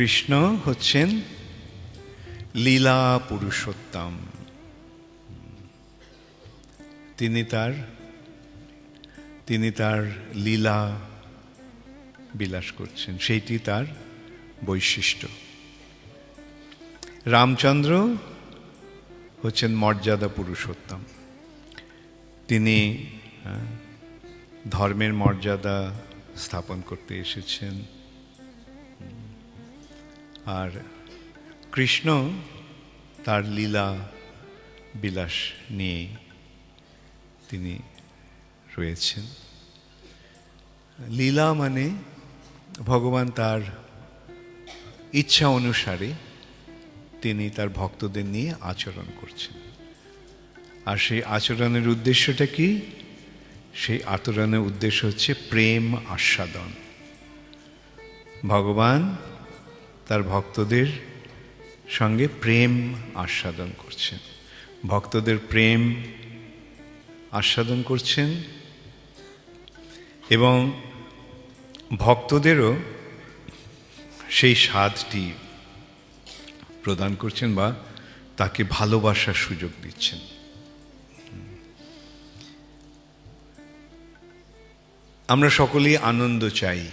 কৃষ্ণ হচ্ছেন লীলা পুরুষোত্তম। তিনি তার তিনি তার লীলা বিলাস করছেন। সেইটি তার বৈশিষ্ট্য। রামচন্দ্র হচ্ছেন মর্যাদা পুরুষোত্তম। তিনি ধর্মের মর্যাদা স্থাপন করতে এসেছেন। আর কৃষ্ণ তার লীলা বিলাস নিয়ে তিনি রয়েছেন। লীলা মানে ভগবান তার ইচ্ছা অনুসারে তিনি তার ভক্তদের নিয়ে আচরণ করছেন। আর সেই আচরণের উদ্দেশ্যটা কি? সেই আচরণের উদ্দেশ্য হচ্ছে প্রেম আস্বাদন। ভগবান তার ভক্তদের সঙ্গে প্রেম আস্বাদন করছেন। ভক্তদের প্রেম আস্বাদন করছেন এবং ভক্তদেরও সেই স্বাদটি প্রদান করছেন বা তাকে ভালোবাসার সুযোগ দিচ্ছেন। আমরা সকলেই আনন্দ চাই।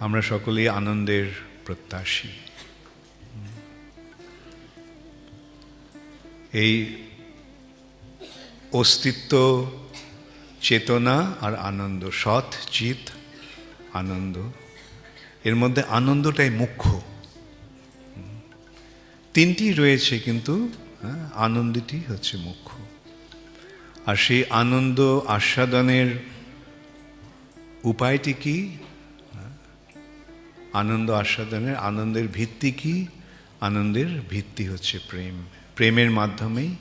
আমরা সকলেই আনন্দের প্রত্যাশী। এই অস্তিত্ব চেতনা আর আনন্দ সৎ চিত আনন্দ এর মধ্যে আনন্দটাই মুখ্য। তিনটি রয়েছে কিন্তু হ্যাঁ, আনন্দটি হচ্ছে মুখ্য। আর সেই আনন্দ আস্বাদনের উপায়টি কি? আনন্দ আস্বাদনের আনন্দের ভিত্তি কি? আনন্দের ভিত্তি হচ্ছে প্রেম। প্রেমের মাধ্যমেই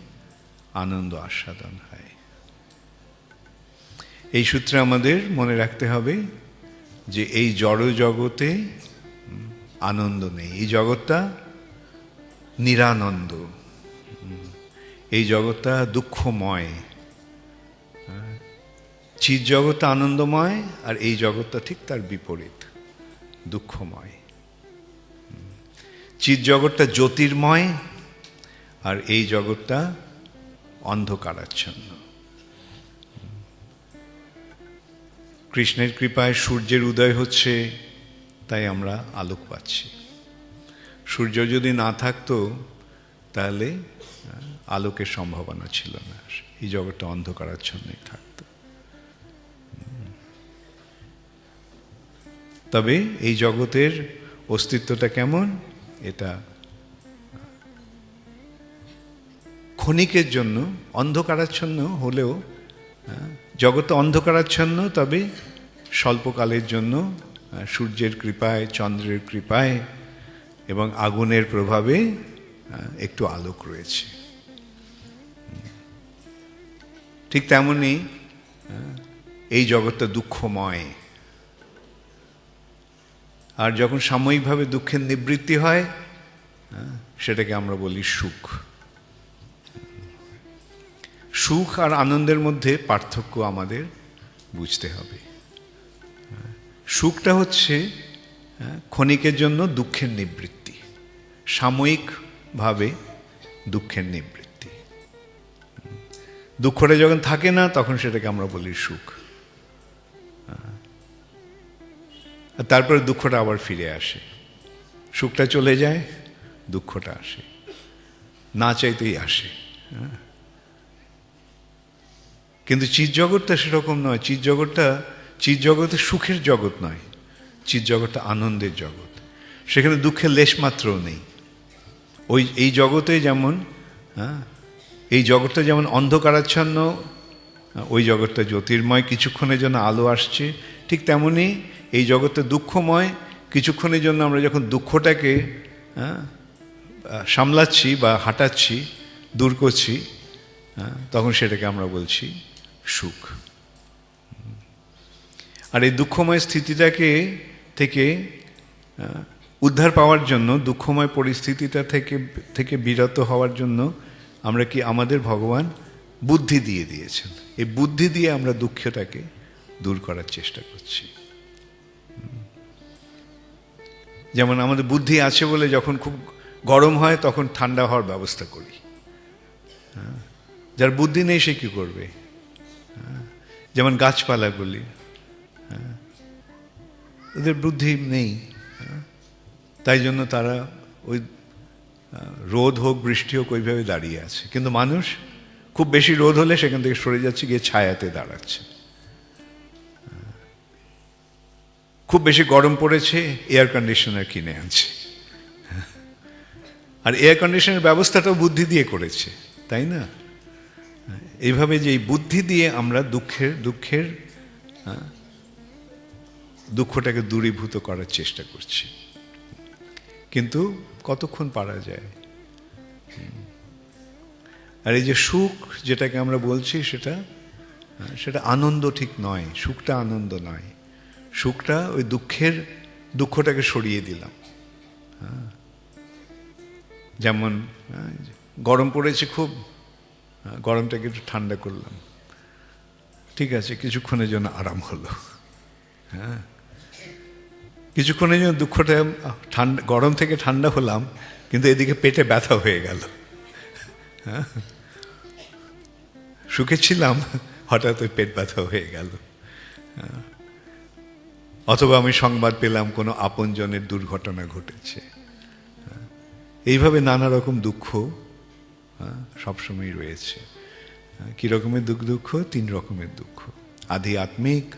আনন্দ আস্বাদন হয়। এই সূত্রে আমাদের মনে রাখতে হবে যে এই জড় জগতে আনন্দ নেই। এই জগৎটা নিরানন্দ। এই জগৎটা দুঃখময়। হ্যাঁ, চিৎ জগৎটা আনন্দময় আর এই জগৎটা ঠিক তার বিপরীত। দুঃখময়। চিৎ জগৎটা জ্যোতির্ময় আর এই জগৎটা অন্ধকারাচ্ছন্ন। কৃষ্ণের কৃপায় সূর্যের উদয় হচ্ছে, তাই আমরা আলোক পাচ্ছি। সূর্য যদি না থাকতো, তাহলে, আলোকের সম্ভাবনা ছিল না। এই জগৎটা অন্ধকারাচ্ছন্নই থাকতো। তবে এই জগতের অস্তিত্বটা কেমন? এটা ক্ষণিকের জন্য অন্ধকারাচ্ছন্ন হলেও হ্যাঁ, জগৎ অন্ধকারাচ্ছন্ন তবে স্বল্পকালের জন্য সূর্যের কৃপায় চন্দ্রের কৃপায় এবং আগুনের প্রভাবে একটু আলোক রয়েছে। ঠিক তেমনই এই জগৎটা দুঃখময়। আর যখন সাময়িকভাবে দুঃখের নিবৃত্তি হয় আহ, সেটাকে আমরা বলি সুখ। সুখ আর আনন্দের মধ্যে পার্থক্য আমাদের বুঝতে হবে। সুখটা হচ্ছে হ্যাঁ, ক্ষণিকের জন্য দুঃখের নিবৃত্তি। সাময়িকভাবে দুঃখের নিবৃত্তি। দুঃখটা যখন থাকে না তখন সেটাকে আমরা বলি সুখ। আর তারপরে দুঃখটা আবার ফিরে আসে। সুখটা চলে যায়, দুঃখটা আসে। না চাইতেই আসে। হ্যাঁ। কিন্তু চিৎ জগৎটা সেরকম নয়। চিৎ জগৎটা চিৎ জগতে সুখের জগৎ নয়। চিৎ জগৎটা আনন্দের জগৎ। সেখানে দুঃখের লেশমাত্রও নেই। ওই, এই জগতে যেমন হ্যাঁ এই জগৎটা যেমন অন্ধকারাচ্ছন্ন, ওই জগৎটা জ্যোতির্ময় কিছুক্ষণের জন্য আলো আসছে, ঠিক তেমনি এই জগতে দুঃখময়। কিছুক্ষণের জন্য আমরা যখন দুঃখটাকে সামলাচ্ছি বা হাঁটাচ্ছি, দূর করছি তখন সেটাকে আমরা বলছি সুখ। আর এই দুঃখময় স্থিতিটাকে থেকে উদ্ধার পাওয়ার জন্য, দুঃখময় পরিস্থিতিটা থেকে থেকে বিরত হওয়ার জন্য আমরা কি আমাদের ভগবান বুদ্ধি দিয়ে দিয়েছেন। এই বুদ্ধি দিয়ে আমরা দুঃখটাকে দূর করার চেষ্টা করছি। যেমন আমাদের বুদ্ধি আছে বলে যখন খুব গরম হয়, তখন ঠান্ডা হওয়ার ব্যবস্থা করি হ্যাঁ। যার বুদ্ধি নেই, সে কী করবে হ্যাঁ। যেমন গাছপালাগুলি হ্যাঁ। ওদের বুদ্ধি নেই। তাই জন্য তারা ওই রোদ হোক, বৃষ্টি হোক, ওইভাবে দাঁড়িয়ে আছে কিন্তু মানুষ খুব বেশি রোদ হলে সেখান থেকে সরে যাচ্ছে, গিয়ে ছায়াতে দাঁড়াচ্ছে খুব বেশি গরম পড়েছে এয়ার কন্ডিশনার কিনে আনছে। আর এয়ার কন্ডিশনের ব্যবস্থাটাও বুদ্ধি দিয়ে করেছে, তাই না? এইভাবে যে বুদ্ধি দিয়ে আমরা দুঃখের দুঃখের দুঃখটাকে দূরীভূত করার চেষ্টা করছি। কিন্তু কতক্ষণ পারা যায়? আর এই যে সুখ যেটাকে আমরা বলছি সেটা সেটা আনন্দ ঠিক নয়, সুখটা আনন্দ নয়। সুখটা ওই দুঃখের দুঃখটাকে সরিয়ে দিলাম। হ্যাঁ। যেমন হ্যাঁ, গরম পড়েছে খুব হ্যাঁ, গরমটাকে একটু ঠান্ডা করলাম। ঠিক আছে কিছুক্ষণের জন্য আরাম হলো। হ্যাঁ। কিছুক্ষণের জন্য দুঃখটা ঠান্ডা গরম থেকে ঠান্ডা হলাম কিন্তু এদিকে পেটে ব্যথা হয়ে গেল। হ্যাঁ। সুখে ছিলাম হঠাৎ ওই পেট ব্যথা হয়ে গেল। হ্যাঁ। অথবা আমি সংবাদ পেলাম কোনো আপনজনের দুর্ঘটনা ঘটেছে। এইভাবে নানা রকম দুঃখ সবসময় রয়েছে। কী রকমের দুঃখ দুঃখ? তিন রকমের দুঃখ। আধি আত্মিক,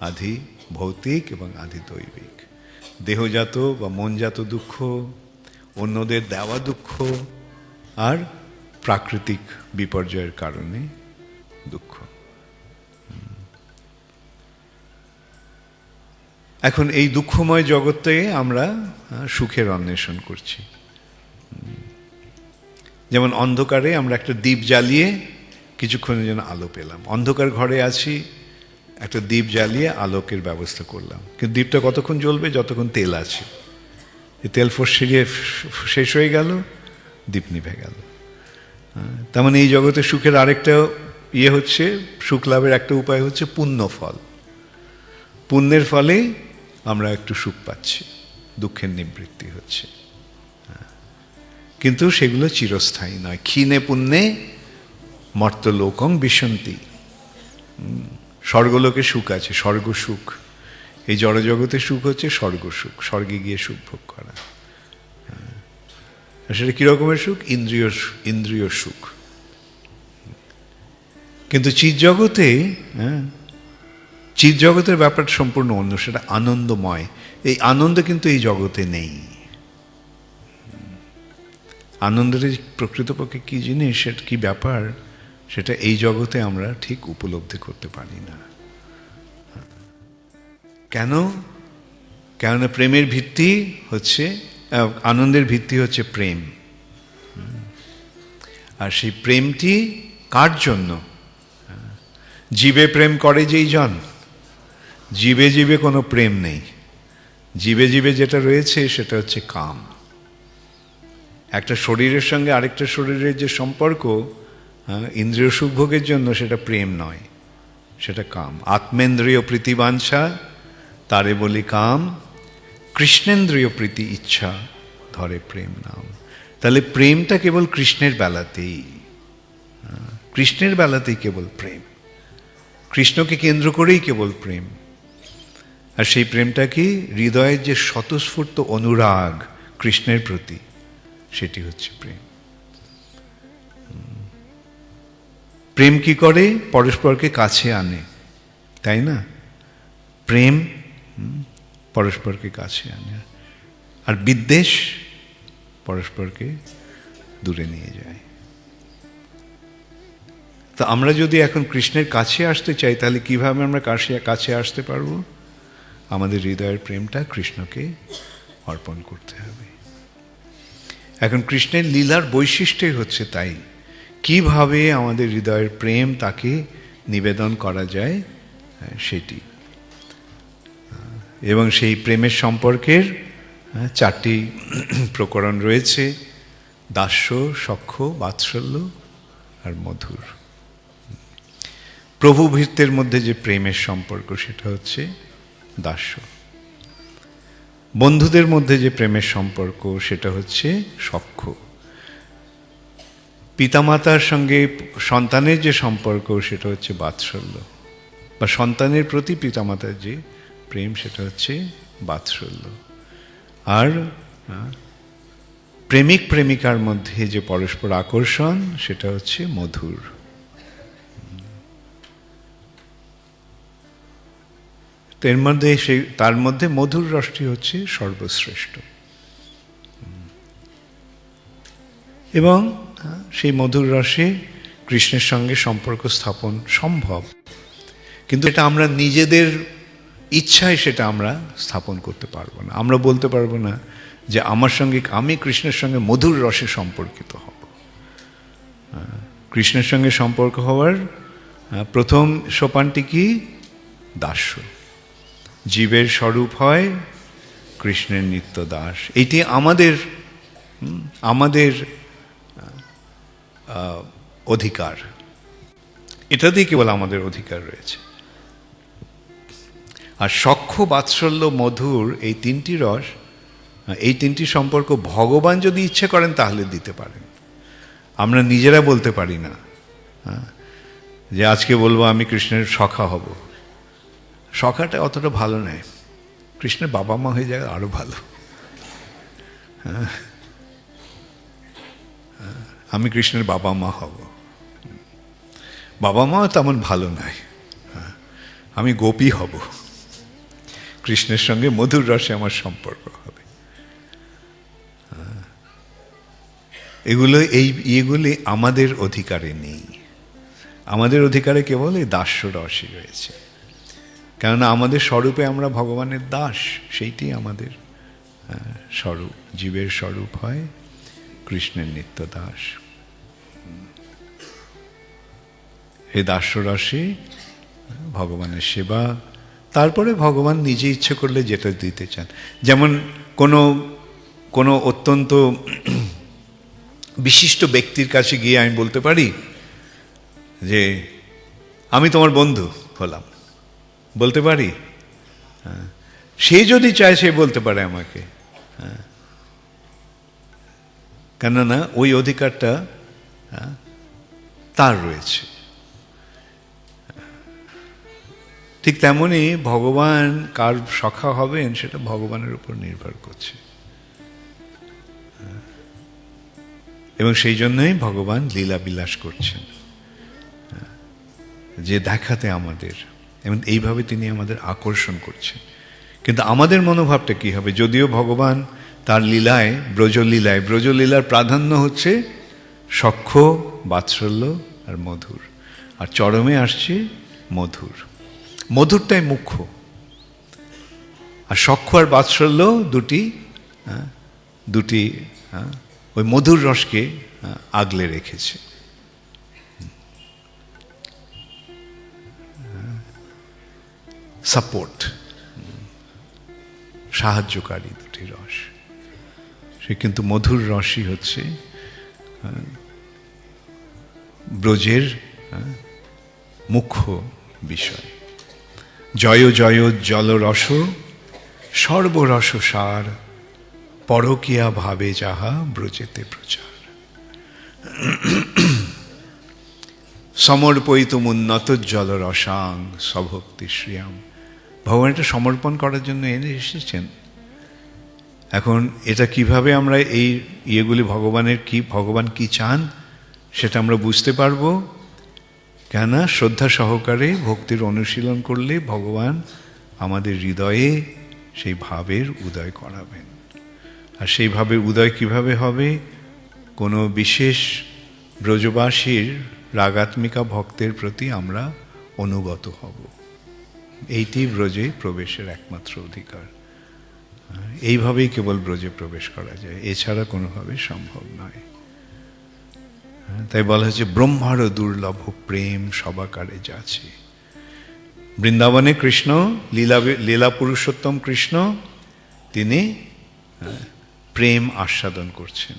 আধি ভৌতিক এবং আধি দৈবিক। দেহজাত বা মনজাত দুঃখ, অন্যদের দেওয়া দুঃখ, আর প্রাকৃতিক বিপর্যয়ের কারণে দুঃখ। এখন এই দুঃখময় জগতে আমরা সুখের অন্বেষণ করছি। যেমন অন্ধকারে আমরা একটা দ্বীপ জ্বালিয়ে কিছুক্ষণের জন্য আলো পেলাম। অন্ধকার ঘরে আছি, একটা দ্বীপ জ্বালিয়ে আলোকের ব্যবস্থা করলাম। কিন্তু দ্বীপটা কতক্ষণ জ্বলবে? যতক্ষণ তেল আছে। তেল ফসিয়ে শেষ হয়ে গেল, দ্বীপ নিভে গেল। তার মানে এই জগতে সুখের আরেকটা ইয়ে হচ্ছে, সুখ লাভের একটা উপায় হচ্ছে পুণ্য ফল পুণ্যের ফলে আমরা একটু সুখ পাচ্ছি, দুঃখের নিবৃত্তি হচ্ছে। হ্যাঁ। কিন্তু সেগুলো চিরস্থায়ী নয়। ক্ষীণে পুণ্যে মর্তলোকং বিশন্তি। স্বর্গলোকে সুখ আছে, স্বর্গ সুখ। এই জড়জগতে সুখ হচ্ছে স্বর্গ সুখ, স্বর্গে গিয়ে সুখ ভোগ করা। হ্যাঁ। সেটা কীরকমের সুখ? ইন্দ্রিয় ইন্দ্রিয় সুখ। কিন্তু চিৎ জগতে হ্যাঁ চিৎ জগতের ব্যাপারটা সম্পূর্ণ অন্য, সেটা আনন্দময়। এই আনন্দ কিন্তু এই জগতে নেই। আনন্দের প্রকৃতপক্ষে কী জিনিস, সেটা কী ব্যাপার, সেটা এই জগতে আমরা ঠিক উপলব্ধি করতে পারি না। কেন? কেননা প্রেমের ভিত্তি হচ্ছে আনন্দের ভিত্তি হচ্ছে প্রেম। আর সেই প্রেমটি কার জন্য? জীবে প্রেম করে যেই জন। জীবে জীবে কোনো প্রেম নেই। জীবে জীবে যেটা রয়েছে সেটা হচ্ছে কাম। একটা শরীরের সঙ্গে আরেকটা শরীরের যে সম্পর্ক হ্যাঁ, ইন্দ্রিয় সুখভোগের জন্য সেটা প্রেম নয় সেটা কাম। আত্মেন্দ্রিয় প্রীতিবাঞ্ছা তারে বলি কাম। কৃষ্ণেন্দ্রিয় প্রীতি ইচ্ছা ধরে প্রেম নাম। তাহলে প্রেমটা কেবল কৃষ্ণের বেলাতেই হ্যাঁ, কৃষ্ণের বেলাতেই কেবল প্রেম। কৃষ্ণকে কেন্দ্র করেই কেবল প্রেম। আর সেই প্রেমটা কি? হৃদয়ের যে স্বতঃস্ফূর্ত অনুরাগ কৃষ্ণের প্রতি, সেটি হচ্ছে প্রেম। প্রেম কি করে? পরস্পরকে কাছে আনে, তাই না? প্রেম পরস্পরকে কাছে আনে। আর বিদ্বেষ পরস্পরকে দূরে নিয়ে যায়। তো আমরা যদি এখন কৃষ্ণের কাছে আসতে চাই, তাহলে কীভাবে আমরা কাছে কাছে আসতে পারব? আমাদের হৃদয়ের প্রেমটা কৃষ্ণকে অর্পণ করতে হবে। এখন কৃষ্ণের লীলার বৈশিষ্ট্যই হচ্ছে তাই। কীভাবে আমাদের হৃদয়ের প্রেম তাকে নিবেদন করা যায় হ্যাঁ, সেটি। এবং সেই প্রেমের সম্পর্কের হ্যাঁ, চারটি প্রকরণ রয়েছে দাস্য সখ্য বাৎসল্য আর মধুর। প্রভু ভৃত্যের মধ্যে যে প্রেমের সম্পর্ক সেটা হচ্ছে দাস্য। বন্ধুদের মধ্যে যে প্রেমের সম্পর্ক, সেটা হচ্ছে সখ্য। পিতামাতার সঙ্গে সন্তানের যে সম্পর্ক, সেটা হচ্ছে বাৎসল্য। বা সন্তানের প্রতি পিতামাতার যে প্রেম, সেটা হচ্ছে বাৎসল্য। আর প্রেমিক প্রেমিকার মধ্যে যে পরস্পর আকর্ষণ, সেটা হচ্ছে মধুর। তো এর মধ্যে সেই, তার মধ্যে মধুর রসটি হচ্ছে সর্বশ্রেষ্ঠ। এবং সেই মধুর রসে কৃষ্ণের সঙ্গে সম্পর্ক স্থাপন সম্ভব। কিন্তু এটা আমরা নিজেদের ইচ্ছায় সেটা আমরা স্থাপন করতে পারব না। আমরা বলতে পারব না যে আমার সঙ্গে, আমি কৃষ্ণের সঙ্গে মধুর রসে সম্পর্কিত হব। কৃষ্ণের সঙ্গে সম্পর্ক হওয়ার প্রথম সোপানটি কি? দাস্য। জীবের স্বরূপ হয় কৃষ্ণের নিত্য দাস। এটি আমাদের আমাদের অধিকার। এটাতেই কেবল আমাদের অধিকার রয়েছে। আর সখ্য বাৎসল্য মধুর এই তিনটি রস এই তিনটি সম্পর্ক ভগবান যদি ইচ্ছে করেন তাহলে দিতে পারেন। আমরা নিজেরা বলতে পারি না হ্যাঁ, যে আজকে বলব আমি কৃষ্ণের সখা হব। সখাটা অতটা ভালো নয়। কৃষ্ণের বাবা মা হয়ে যায় আরও ভালো। হ্যাঁ। হ্যাঁ, আমি কৃষ্ণের বাবা মা হব। বাবা মাও তেমন ভালো নয়। হ্যাঁ, আমি গোপী হব। কৃষ্ণের সঙ্গে মধুর রসে আমার সম্পর্ক হবে। হ্যাঁ। এগুলো এই ইয়েগুলি আমাদের অধিকারে নেই। আমাদের অধিকারে কেবল এই দাস্য রসই রয়েছে। কেননা আমাদের স্বরূপে আমরা ভগবানের দাস, সেইটি আমাদের স্বরূপ, জীবের স্বরূপ হয় কৃষ্ণের নিত্য দাস। এই দাস্যরসে ভগবানের সেবা, তারপরে ভগবান নিজে ইচ্ছে করলে যেটা দিতে চান। যেমন কোনো কোনো অত্যন্ত বিশিষ্ট ব্যক্তির কাছে গিয়ে আমি বলতে পারি যে, আমি তোমার বন্ধু হলাম। বলতে পারি হ্যাঁ। সে যদি চায় সে বলতে পারে আমাকে হ্যাঁ। কেননা ওই অধিকারটা হ্যাঁ, তার রয়েছে ঠিক তেমনই ভগবান কার সখা হবেন সেটা ভগবানের উপর নির্ভর করছে। এবং সেই জন্যই ভগবান লীলা বিলাস করছেন। যে দেখাতে আমাদের এবং এইভাবে তিনি আমাদের আকর্ষণ করছেন। কিন্তু আমাদের মনোভাবটা কি হবে? যদিও ভগবান তার লীলায় ব্রজলীলায় ব্রজলীলার প্রাধান্য হচ্ছে সক্ষ বাৎসল্য আর মধুর। আর চরমে আসছে মধুর। মধুরটাই মুখ্য। আর সক্ষ আর বাৎসল্য দুটি হ্যাঁ, দুটি হ্যাঁ, ওই মধুর রসকে হ্যাঁ, আগলে রেখেছে। সাপোর্ট সাহায্যকারী দুটি রস। সে কিন্তু মধুর রসই হচ্ছে ব্রজের মুখ্য বিষয়। জয় জয় জলরস সর্বরস সার, পরকিয়া ভাবে যাহা ব্রজেতে প্রচার। সমর্পয়িত উন্নত জলরসাং সভক্তি শ্রিয়াম। ভগবান এটা সমর্পণ করার জন্য এনে এসেছেন। এখন এটা কীভাবে আমরা এই ইয়েগুলি ভগবানের কি, ভগবান কি চান, সেটা আমরা বুঝতে পারব। কেননা শ্রদ্ধা সহকারে ভক্তির অনুশীলন করলে ভগবান আমাদের হৃদয়ে সেই ভাবের উদয় করাবেন। আর সেই ভাবের উদয় কীভাবে হবে? কোনো বিশেষ ব্রজবাসীর রাগাত্মিকা ভক্তের প্রতি আমরা অনুগত হব। এইটি ব্রজে প্রবেশের একমাত্র অধিকার। এইভাবেই কেবল ব্রজে প্রবেশ করা যায় এছাড়া কোনোভাবে সম্ভব নয়। তাই বলা হচ্ছে ব্রহ্মারও দুর্লভ প্রেম সবাকারে যাচ্ছে। বৃন্দাবনে কৃষ্ণ লীলা লীলা পুরুষোত্তম কৃষ্ণ তিনি হ্যাঁ, প্রেম আস্বাদন করছেন।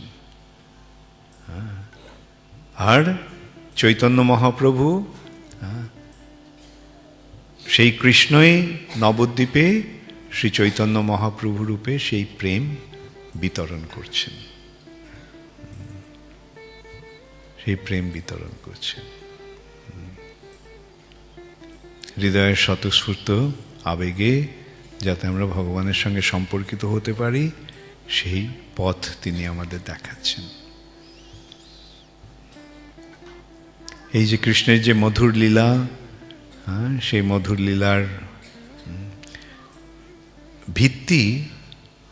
হ্যাঁ, আর চৈতন্য মহাপ্রভু হ্যাঁ, সেই কৃষ্ণই নবদ্বীপে শ্রী চৈতন্য মহাপ্রভু রূপে সেই প্রেম বিতরণ করছেন। সেই প্রেম বিতরণ করছেন। হৃদয়ের স্বতঃস্ফূর্ত আবেগে যাতে আমরা ভগবানের সঙ্গে সম্পর্কিত হতে পারি, সেই পথ তিনি আমাদের দেখাচ্ছেন। এই যে কৃষ্ণের যে মধুর লীলা হ্যাঁ, সেই মধুর লীলার ভিত্তি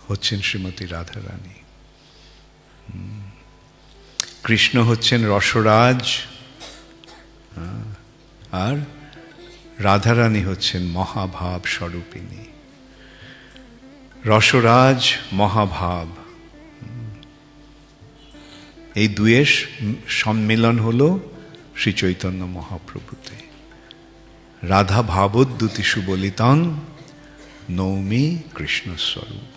হচ্ছেন শ্রীমতী রাধারানী। কৃষ্ণ হচ্ছেন রসরাজ হ্যাঁ, আর রাধারানী হচ্ছেন মহাভাব স্বরূপিনী রসরাজ মহাভাব এই দুয়ের সম্মিলন হল শ্রী চৈতন্য মহাপ্রভুতে রাধা ভাবোদ্যুতি সুবলিতং নৌমি কৃষ্ণস্বরূপ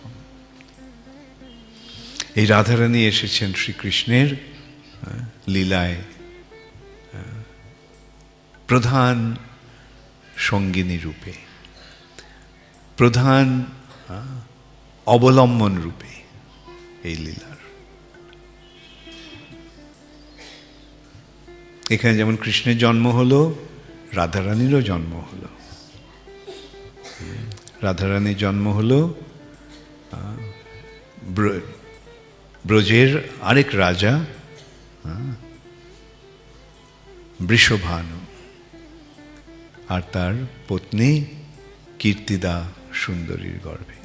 এই রাধারানী এসেছেন শ্রীকৃষ্ণের লীলায় প্রধান সঙ্গিনী রূপে, প্রধান অবলম্বন রূপে এই লীলার। এখানে যেমন কৃষ্ণের জন্ম হলো রাধারানীরও জন্ম হলো। রাধারানীর জন্ম হলো ব্রজের আরেক রাজা বৃষভানু। আর তার পত্নী কীর্তিদা সুন্দরীর গর্ভে।